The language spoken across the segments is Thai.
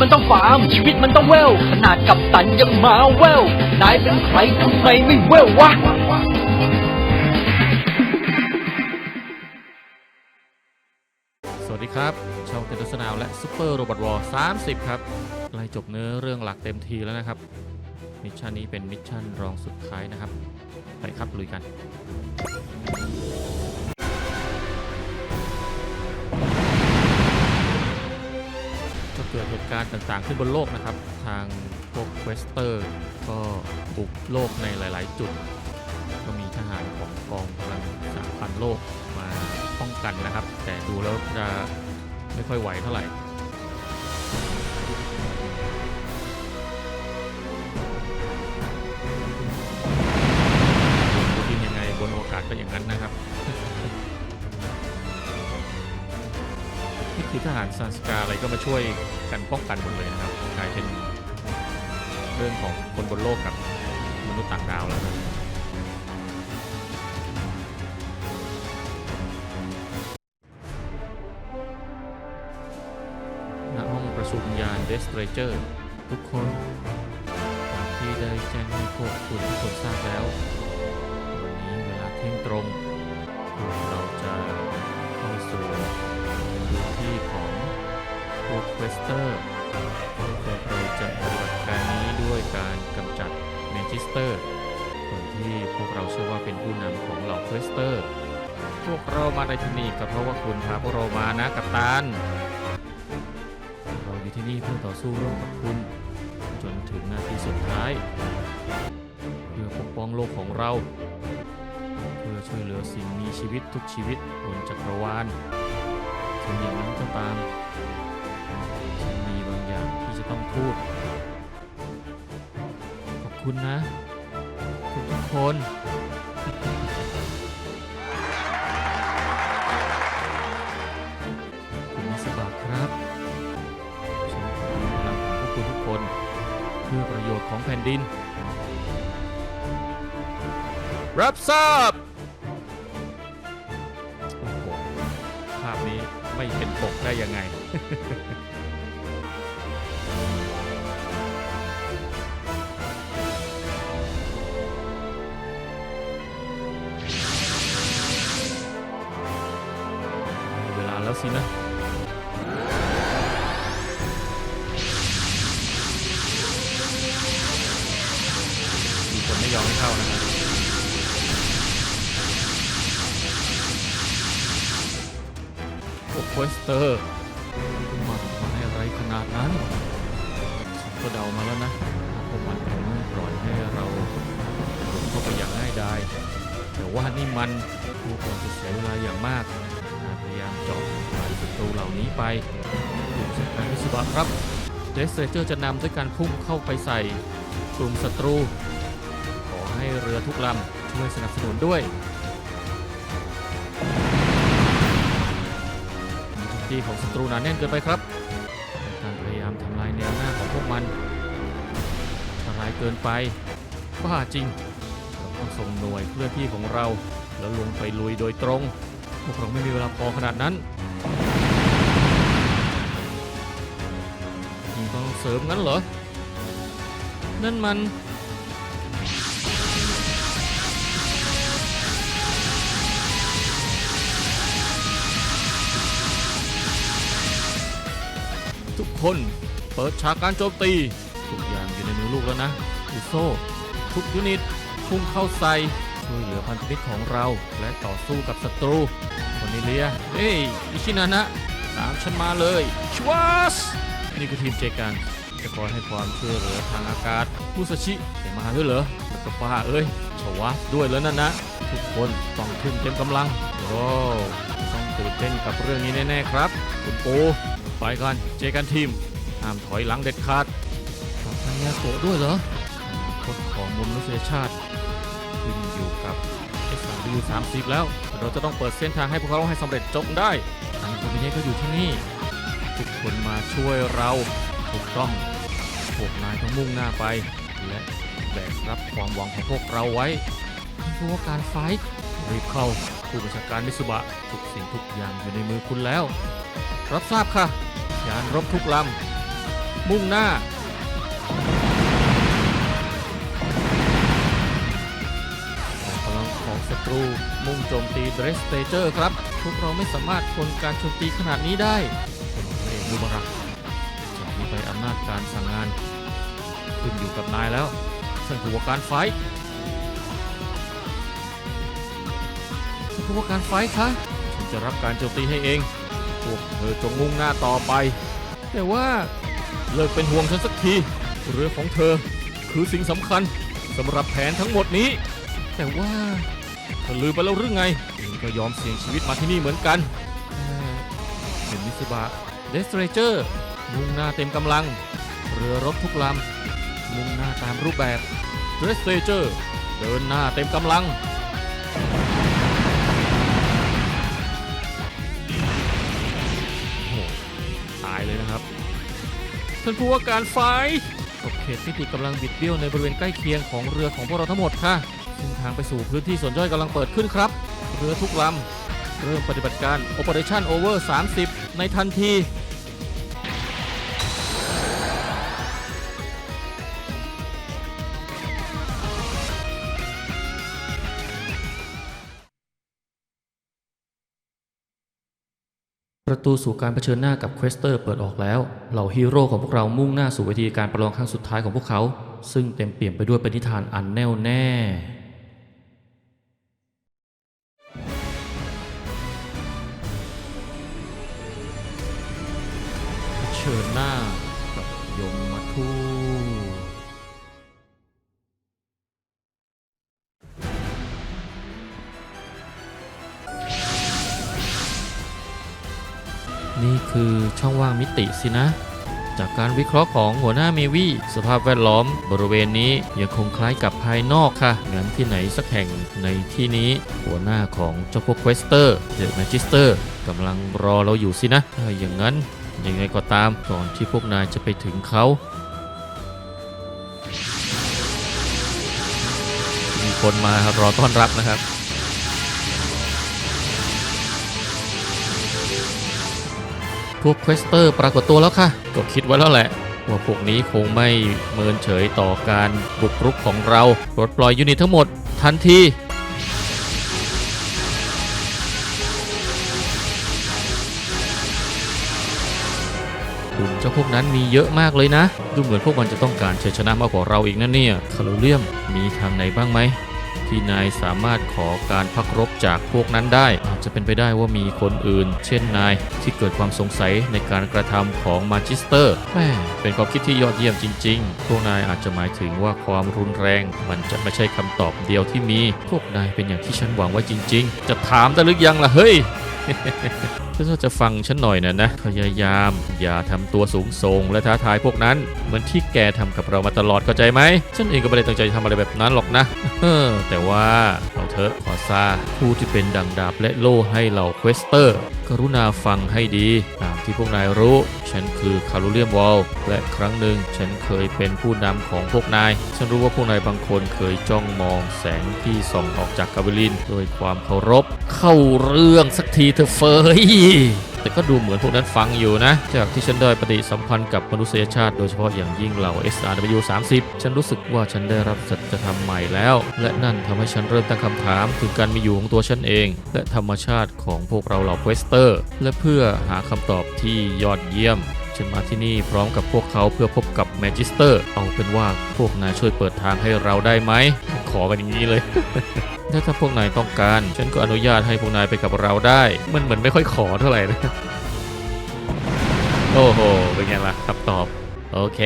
มันต้องฟาร์ม ชีวิตมันต้องเวลขนาดกับตันยังมาเวลนายเป็นใครทำไมไม่เวลวะสวัสดีครับ ช่องเทนนิสนาวและซูเปอร์โรบอทวอร์30ครับไล่จบเนื้อเรื่องหลักเต็มทีแล้วนะครับ มิชชั่นนี้เป็นมิชชั่นรองสุดท้ายนะครับ ไปครับลุยกัน เหตุการณ์ต่างๆ ขึ้นบนโลกนะครับ ทางพวกเควสเตอร์ก็บุกโลกในหลาย ๆ จุด ก็มีทหารของกองกำลังสหพันโลกมาป้องกันนะครับ แต่ดูแล้วจะไม่ค่อยไหวเท่าไหร่ดูที่ยังไงบนโอกาสก็อย่างนั้นนะครับ นี่คือทหารซานสกาอะไรก็มาช่วยกันป้องกันหมดเลยนะครับกลายเป็นเรื่องของคนบนโลกกับมนุษย์ต่างดาวแล้วนะณห้องประชุมยานเดสเตรเจอร์ทุกคนที่ได้แจ้งให้พวกคุณทุกคนทราบแล้ว วันนี้เวลาเที่ยงตรง สเตอร์พวกเราจะปฏิบัติการนี้ด้วยการกำจัดเมนจิสเตอร์คนที่พวกเราเชื่อว่าเป็นผู้นำของเหล่าเคสเตอร์ พวกเรามาในที่นี่ก็เพราะว่าคุณพาพวกเรามานะกัปตัน เราอยู่ที่นี่เพื่อต่อสู้ร่วมกับคุณ จนถึงนาทีสุดท้าย เพื่อปกป้องโลกของเรา เพื่อช่วยเหลือสิ่งมีชีวิตทุกชีวิตบนจักรวาลถึงอย่างนั้นก็ตาม ต้องพูด ขอบคุณนะ ทุกทุกคน คุณมิสบาครับฉันขอพลังของพวกคุณทุกคน เพื่อประโยชน์ของแผ่นดิน รับทราบ โอ้โห ภาพนี้ไม่เห็นปกได้ยังไง สินะมีคนไม่ยอมให้เข้านะครับพวกเควสเตอร์มันมาให้ไรขนาดนั้นก็เดามาแล้วนะว่าพวกมันคงปล่อยให้เราหลงเข้าไปอย่างง่ายดายแต่ว่านี่มันพวกเราจะเสียเวลาอย่างมากพยายามจาะทลาย ศัตรูเหล่านี้ไปกลุ่มจัดการวิศวะครับเดสเซเจอร์จะนำด้วยการพุ่งเข้าไปใส่กลุ่มศัตรู ขอให้เรือทุกลำช่วยสนับสนุนด้วยมีโจมตีของศัตรูหนาแน่นเกินไปครับการพยายามทำลายแนวหน้าของพวกมันอันตรายเกินไปบ้าจริงเราต้องส่งหน่วยเคลื่อนที่ของเรา แล้วลงไปลุยโดยตรง พวกเราไม่มีเวลาพอขนาดนั้น เสริมงั้นเหรอ นั่นมัน ทุกคนเปิดฉากการโจมตี ทุกอย่างอยู่ในมือลูกแล้วนะอุโซ ทุกยูนิตพุ่งเข้าใส่ช่วยเหลือพันธมิตรของเราและต่อสู้กับศัตรูคนนิเลีย เฮ้ยอิชินานะ ตามฉันมาเลยชวาส นี่คือทีมเจกันจะคอยให้ความช่วยเหลือทางอากาศมุสชิจะมาด้วยเหรอแล้วก็ป้าเอ้ยชวาสด้วยแล้วนั่นนะ ทุกคนต้องทุ่มเต็มกำลังโอ้ต้องตื่นเต้นกับเรื่องนี้แน่ๆครับ คุณปูไปกันเจกันทีมห้ามถอยหลังเด็ดขาดกับทางยาโกะด้วยเหรออนาคตของมนุษยชาติขึ้นอยู่กับ SW 30 แล้ว เราจะต้องเปิดเส้นทางให้พวกเขาให้สำเร็จจบได้ทางคนนี้ก็อยู่ที่นี่ ทุกคนมาช่วยเราถูกต้องพวกนายต้องมุ่งหน้าไป และแบกรับความหวังของพวกเราไว้เพราะว่าการไฟท์รีบเข้าผู้บัญชาการมิสุบะทุกสิ่งทุกอย่างอยู่ในมือคุณแล้ว รับทราบค่ะยานรบทุกลำมุ่งหน้ากำลังของศัตรูมุ่งโจมตีเดรสเตเจอร์ครับ พวกเราไม่สามารถทนการโจมตีขนาดนี้ได้ เอกบูมรักจากนี้ไปอำนาจการสั่งงาน ขึ้นอยู่กับนายแล้วท่านผู้ว่าการไฟท์ท่านผู้ว่าการไฟคะฉันจะรับการโจมตีให้เองพวกเธอจงมุ่งหน้าต่อไป แต่ว่าเลิกเป็นห่วงฉันสักทีเรือของเธอคือสิ่งสำคัญสำหรับแผนทั้งหมดนี้ แต่ว่าเธอลืมไปแล้วหรือไงเองก็ยอมเสี่ยงชีวิตมาที่นี่เหมือนกันเอ่อเป็นมิสบะ เดสเตรเจอร์มุ่งหน้าเต็มกำลัง เรือรบทุกลำ มุ่งหน้าตามรูปแบบเดสเตรเจอร์เดินหน้าเต็มกำลังโหตายเลยนะครับ ท่านผู้ว่าการไฟขอบเขตที่ติดกำลังบิดเบี้ยวในบริเวณใกล้เคียงของเรือของพวกเราทั้งหมดค่ะเส้นทางไปสู่พื้นที่ส่วนย่อยกำลังเปิดขึ้นครับ เรือทุกลำ เริ่มปฏิบัติการ Operation Over 30 ในทันที ประตูสู่การเผชิญหน้ากับเควสเตอร์เปิดออกแล้ว เหล่าฮีโร่ของพวกเรามุ่งหน้าสู่เวทีการประลองครั้งสุดท้ายของพวกเขา ซึ่งเต็มเปี่ยมไปด้วยปณิธานอันแน่วแน่ นี่คือช่องว่างมิติสินะ จากการวิเคราะห์ของหัวหน้าเมวี่สภาพแวดล้อมบริเวณนี้ยังคงคล้ายกับภายนอกค่ะงั้นที่ไหนสักแห่งในที่นี้ หัวหน้าของเจ้าพวกเควสเตอร์เดอะแมจิสเตอร์กำลังรอเราอยู่สินะถ้าอย่างนั้นยังไงก็ตามก่อนที่พวกนายจะไปถึงเขามีคนมารอต้อนรับนะครับ พวกเควสเตอร์ปรากฏตัวแล้วค่ะ ก็คิดไว้แล้วแหละ ว่าพวกนี้คงไม่เมินเฉยต่อการบุกรุกของเราปลดปล่อยยูนิตทั้งหมดทันทีกลุ่มเจ้าพวกนั้นมีเยอะมากเลยนะ ดูเหมือนพวกมันจะต้องการชัยชนะมากกว่าเราอีกนะเนี่ยคารูเลียมมีทางไหนบ้างไหม ที่นายสามารถขอการพักรบจากพวกนั้นได้ อาจจะเป็นไปได้ว่ามีคนอื่น เช่นนายที่เกิดความสงสัยในการกระทำของมาจิสเตอร์แม่เป็นความคิดที่ยอดเยี่ยมจริง ๆ พวกนายอาจจะหมายถึงว่าความรุนแรง มันจะไม่ใช่คำตอบเดียวที่มี พวกนายเป็นอย่างที่ฉันหวังไว้จริง ๆ จะถามแต่ลึกยังล่ะเฮ้ย ถ้าจะฟังฉันหน่อยนะนะ พยายามอย่าทำตัวสูงส่งและท้าทายพวกนั้น เหมือนที่แกทำกับเรามาตลอดเข้าใจไหม ฉันเองก็ไม่ได้ตั้งใจทำอะไรแบบนั้นหรอกนะ เออแต่ว่าเรา เถอะขอซาผู้ที่เป็นดังดาบและโล่ให้เหล่าเควสเตอร์ กรุณาฟังให้ดีตามที่พวกนายรู้ ฉันคือคารูเลียมวอลและครั้งหนึ่งฉันเคยเป็นผู้นำของพวกนาย ฉันรู้ว่าพวกนายบางคนเคยจ้องมองแสงที่ส่องออกจากกาเบลินโดยความเคารพ เข้าเรื่องสักทีเถอะเฟย แต่ก็ดูเหมือนพวกนั้นฟังอยู่นะ จากที่ฉันได้ปฏิสัมพันธ์กับมนุษยชาติโดยเฉพาะอย่างยิ่งเหล่า SRW 30 ฉันรู้สึกว่าฉันได้รับสัจธรรมใหม่แล้ว และนั่นทำให้ฉันเริ่มตั้งคำถามถึงการมีอยู่ของตัวฉันเอง และธรรมชาติของพวกเราเหล่าเควสเตอร์ และเพื่อหาคำตอบที่ยอดเยี่ยมฉันมาที่นี่พร้อมกับพวกเขาเพื่อพบกับแมจิสเตอร์ เอาเป็นว่าพวกนายช่วยเปิดทางให้เราได้ไหม ขอกันอย่างนี้เลย ถ้าถ้าพวกนายต้องการ ฉันก็อนุญาตให้พวกนายไปกับเราได้ มันเหมือนไม่ค่อยขอเท่าไหร่นะ โอ้โห เป็นไงล่ะคำตอบ โอเค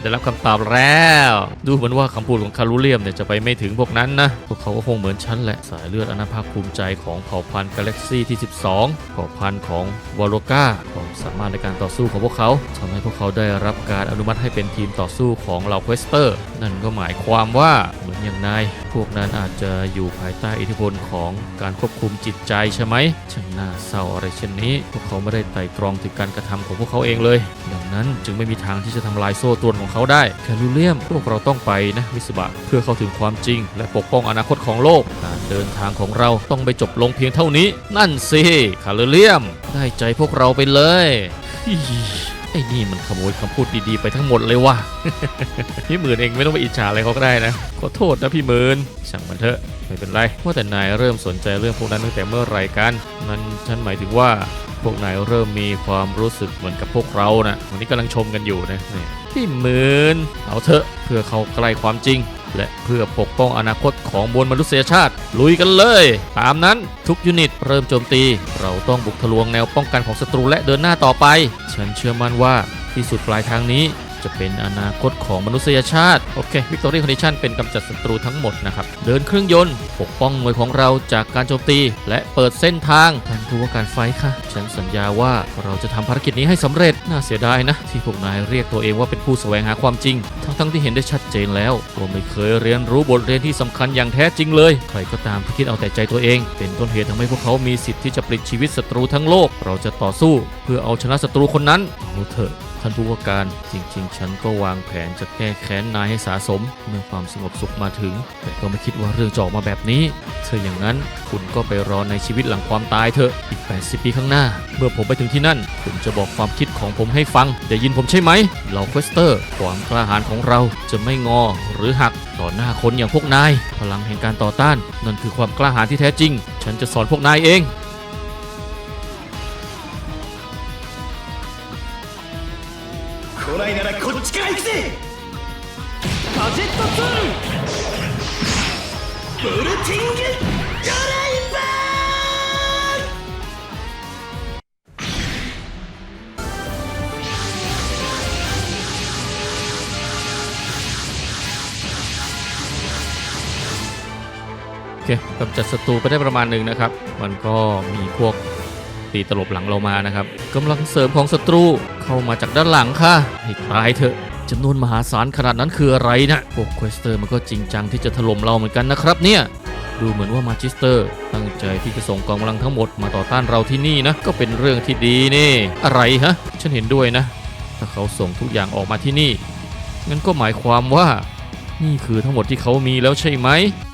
ได้รับคำตอบแล้ว ดูเหมือนว่าคำพูดของคารูเลียมเนี่ยจะไปไม่ถึงพวกนั้นนะ พวกเขาก็คงเหมือนฉันแหละ สายเลือดอนาภาคภูมิใจของเผ่าพันธุ์กาแล็กซี่ที่ 12 เผ่าพันธุ์ของวอลโลกาความสามารถในการต่อสู้ของพวกเขาทำให้พวกเขาได้รับการอนุมัติให้เป็นทีมต่อสู้ของเหล่าเควสเตอร์ นั่นก็หมายความว่าเหมือนอย่างนาย วกนั้นอาจจะอยู่ภายใต้อิทธิพลของการควบคุมจิตใจใช่ไหมช่างน่าเศร้าอะไรเช่นนี้ พวกเขาไม่ได้ไตร่ตรองถึงการกระทำของพวกเขาเองเลย ดังนั้นจึงไม่มีทางที่จะทำลายโซ่ตรวนของเขาได้แคลูเลียมพวกเราต้องไปนะมิสบะเพื่อเข้าถึงความจริง และปกป้องอนาคตของโลกการเดินทางของเราต้องไปจบลงเพียงเท่านี้ นั่นสิคาลูเลียม ได้ใจพวกเราไปเลย อ้นี่มันขโมยคำพูดดีๆไปทั้งหมดเลยว่ะ พี่หมื่นเองไม่ต้องไปอิจฉาอะไรเขาก็ได้นะ ขอโทษนะพี่หมื่นช่างมันเถอะ ไม่เป็นไรว่าแต่นายเริ่มสนใจเรื่องพวกนั้นตั้งแต่เมื่อไหร่กันมันฉันหมายถึงว่าพวกนายเริ่มมีความรู้สึกเหมือนกับพวกเรานะวันนี้กำลังชมกันอยู่นะนี่พี่หมื่นเอาเถอะเพื่อเขาใกล้ความจริง และเพื่อปกป้องอนาคตของมวลมนุษยชาติ ลุยกันเลย ตามนั้นทุกยูนิตเริ่มโจมตี เราต้องบุกทะลวงแนวป้องกันของศัตรูและเดินหน้าต่อไป ฉันเชื่อมั่นว่าที่สุดปลายทางนี้ จะเป็นอนาคตของมนุษยชาติ โอเควิกตอรี่คอนดิชันเป็นกำจัดศัตรูทั้งหมดนะครับ เดินเครื่องยนต์ ปกป้องหน่วยของเราจากการโจมตี และเปิดเส้นทางท่านผู้ว่าการไฟค่ะ ฉันสัญญาว่าเราจะทำภารกิจนี้ให้สำเร็จ น่าเสียดายนะ ที่พวกนายเรียกตัวเองว่าเป็นผู้แสวงหาความจริง ทั้งๆที่เห็นได้ชัดเจนแล้วว่าไม่เคยเรียนรู้บทเรียนที่สำคัญอย่างแท้จริงเลย ใครก็ตามที่คิดเอาแต่ใจตัวเอง เป็นต้นเหตุทำให้พวกเขามีสิทธิ์ที่จะปลิดชีวิตศัตรูทั้งโลก เราจะต่อสู้ เพื่อเอาชนะศัตรูคนนั้นเอาเถอะ ท่านผู้ว่าการจริงๆ ฉันก็วางแผนจะแก้แค้นนายให้สาสม เมื่อความสงบสุขมาถึง แต่ก็ไม่คิดว่าเรื่องจะออกมาแบบนี้เธออย่างนั้นคุณก็ไปรอในชีวิตหลังความตายเถอะอีก 80 ปีข้างหน้า เมื่อผมไปถึงที่นั่นคุณจะบอกความคิดของผมให้ฟังได้ยินผมใช่ไหมเหล่าเควสเตอร์ ความกล้าหาญของเราจะไม่งอหรือหักต่อหน้าคนอย่างพวกนาย พลังแห่งการต่อต้านนั่นคือความกล้าหาญที่แท้จริง ฉันจะสอนพวกนายเอง 来ないならこっちから行くぜガジェットツールボルティングドライバโอเคกำจัดศัตรูไปได้ประมาณหนึ่งนะครับ มันก็มีพวกตีตลบหลังเรามานะครับกำลังเสริมของศัตรู เข้ามาจากด้านหลังค่ะให้ตายเถอะจำนวนมหาศาลขนาดนั้นคืออะไรนะพวกเควสเตอร์มันก็จริงจังที่จะถล่มเราเหมือนกันนะครับเนี่ยดูเหมือนว่ามาจิสเตอร์ ตั้งใจที่จะส่งกองกำลังทั้งหมดมาต่อต้านเราที่นี่นะ ก็เป็นเรื่องที่ดีนี่ อะไรฮะ ฉันเห็นด้วยนะ ถ้าเขาส่งทุกอย่างออกมาที่นี่งั้นก็หมายความว่า นี่คือทั้งหมดที่เขามีแล้วใช่ไหม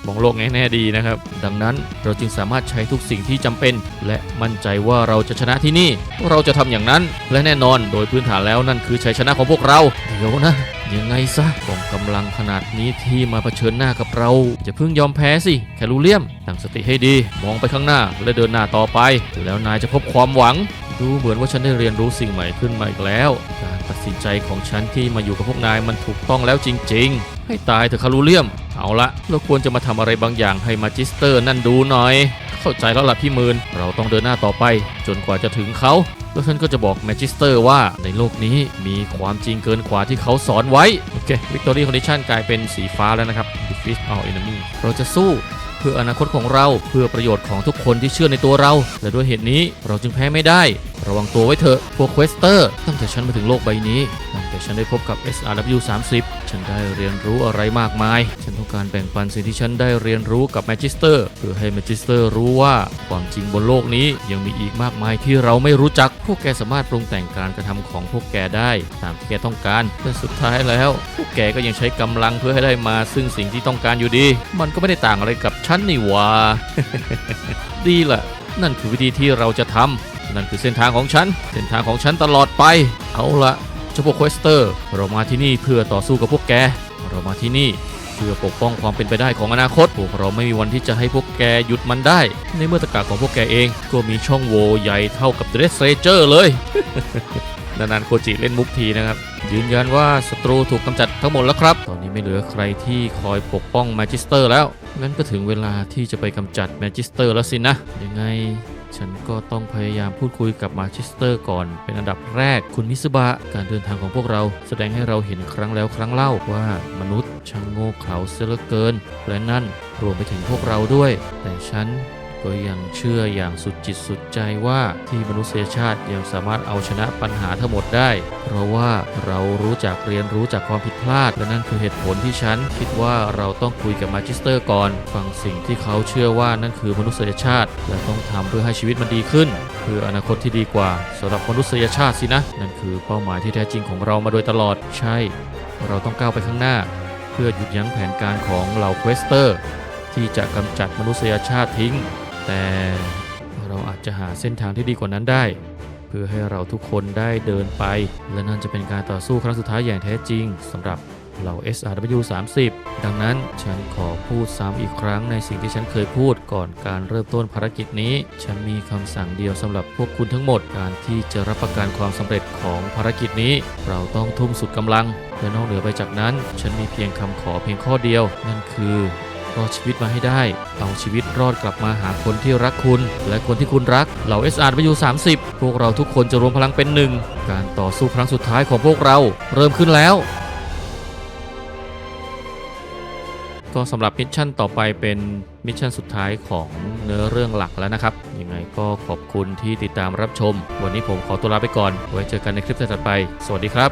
มองโลกแง่แน่ดีนะครับ ดังนั้นเราจึงสามารถใช้ทุกสิ่งที่จำเป็น และมั่นใจว่าเราจะชนะที่นี่ เราจะทำอย่างนั้น และแน่นอนโดยพื้นฐานแล้วนั่นคือชัยชนะของพวกเรา เดี๋ยวนะ ยังไงซะกองกำลังขนาดนี้ที่มาเผชิญหน้ากับเราอย่าเพิ่งยอมแพ้สิ แคลูเลียมตั้งสติให้ดี มองไปข้างหน้าและเดินหน้าต่อไปแล้วนายจะพบความหวัง ดูเหมือนว่าฉันได้เรียนรู้สิ่งใหม่ขึ้นมาอีกแล้ว การตัดสินใจของฉันที่มาอยู่กับพวกนายมันถูกต้องแล้วจริง ๆ ให้ตายเถอะคารูเลียม เอาละเราควรจะมาทำอะไรบางอย่างให้มาจิสเตอร์นั่นดูหน่อย เข้าใจแล้วล่ะพี่มืนเราต้องเดินหน้าต่อไป จนกว่าจะถึงเขาแล้วฉันก็จะบอกแมจิสเตอร์ว่าในโลกนี้มีความจริงเกินกว่าที่เขาสอนไว้ โอเควิกตอรี่คอนดิชันกลายเป็นสีฟ้าแล้วนะครับ defeat all enemy เราจะสู้เพื่ออนาคตของเราเพื่อประโยชน์ของทุกคนที่เชื่อในตัวเรา และด้วยเหตุนี้เราจึงแพ้ไม่ได้ ระวังตัวไว้เถอะ พวกเควสเตอร์ตั้งแต่ฉันมาถึงโลกใบนี้ ตั้งแต่ฉันได้พบกับ SRW 30 ฉันได้เรียนรู้อะไรมากมาย ฉันต้องการแบ่งปันสิ่งที่ฉันได้เรียนรู้กับแมจิสเตอร์เพื่อให้แมจิสเตอร์รู้ว่าความจริงบนโลกนี้ยังมีอีกมากมายที่เราไม่รู้จัก พวกแกสามารถปรุงแต่งการกระทำของพวกแกได้ตามที่แกต้องการ แต่สุดท้ายแล้ว พวกแกก็ยังใช้กำลังเพื่อให้ได้มาซึ่งสิ่งที่ต้องการอยู่ดี มันก็ไม่ได้ต่างอะไรกับฉันนี่หว่าดีละนั่นคือวิธีที่เราจะทำ นั่นคือเส้นทางของฉัน เส้นทางของฉันตลอดไป เอาละเจ้าพวกเควสเตอร์ เรามาที่นี่เพื่อต่อสู้กับพวกแก เรามาที่นี่เพื่อปกป้องความเป็นไปได้ของอนาคต พวกเราไม่มีวันที่จะให้พวกแกหยุดมันได้ ในเมื่อตะกาของพวกแกเอง ก็มีช่องโหว่ใหญ่เท่ากับเดรสเรเจอร์เลย นานๆโคจิเล่นมุกทีนะครับ ยืนยันว่าศัตรูถูกกำจัดทั้งหมดแล้วครับ ตอนนี้ไม่เหลือใครที่คอยปกป้องแมจิสเตอร์แล้ว งั้นก็ถึงเวลาที่จะไปกำจัดแมจิสเตอร์แล้วสินะ ยังไง ฉันก็ต้องพยายามพูดคุยกับมาจิสเตอร์ก่อน เป็นอันดับแรกคุณมิสบะการเดินทางของพวกเรา แสดงให้เราเห็นครั้งแล้วครั้งเล่าว่ามนุษย์ช่างโง่เขลาเสียเหลือเกิน และนั่นรวมไปถึงพวกเราด้วย แต่ฉัน ก็ยังเชื่ออย่างสุดจิตสุดใจว่าที่มนุษยชาติยังสามารถเอาชนะปัญหาทั้งหมดได้ เพราะว่าเรารู้จักเรียนรู้จากความผิดพลาด และนั่นคือเหตุผลที่ฉันคิดว่าเราต้องคุยกับมาจิสเตอร์ก่อน ฟังสิ่งที่เขาเชื่อว่านั่นคือมนุษยชาติ และต้องทำเพื่อให้ชีวิตมันดีขึ้นเพื่ออนาคตที่ดีกว่าสำหรับมนุษยชาติสินะ นั่นคือเป้าหมายที่แท้จริงของเรามาโดยตลอดใช่ เราต้องก้าวไปข้างหน้า เพื่อหยุดยั้งแผนการของเหล่าเควสเตอร์ ที่จะกำจัดมนุษยชาติทิ้ง แต่เราอาจจะหาเส้นทางที่ดีกว่านั้นได้ เพื่อให้เราทุกคนได้เดินไป และนั่นจะเป็นการต่อสู้ครั้งสุดท้ายอย่างแท้จริงสำหรับเหล่า SRW 30 ดังนั้นฉันขอพูดซ้ำอีกครั้งในสิ่งที่ฉันเคยพูดก่อนการเริ่มต้นภารกิจนี้ ฉันมีคำสั่งเดียวสำหรับพวกคุณทั้งหมด การที่จะรับประกันความสำเร็จของภารกิจนี้ เราต้องทุ่มสุดกำลังและนอกเหนือไปจากนั้น ฉันมีเพียงคำขอเพียงข้อเดียว นั่นคือ รอดชีวิตมาให้ได้ เอาชีวิตรอดกลับมาหาคนที่รักคุณ และคนที่คุณรัก เหล่า SRW 30 พวกเราทุกคนจะรวมพลังเป็นหนึ่ง การต่อสู้ครั้งสุดท้ายของพวกเราเริ่มขึ้นแล้ว ก็สำหรับมิชชั่นต่อไปเป็นมิชชั่นสุดท้ายของเนื้อเรื่องหลักแล้วนะครับ ยังไงก็ขอบคุณที่ติดตามรับชม วันนี้ผมขอตัวลาไปก่อน ไว้เจอกันในคลิปถัดไป สวัสดีครับ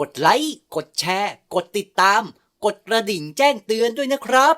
กดไลค์ กดแชร์ กดติดตาม กดกระดิ่งแจ้งเตือนด้วยนะครับ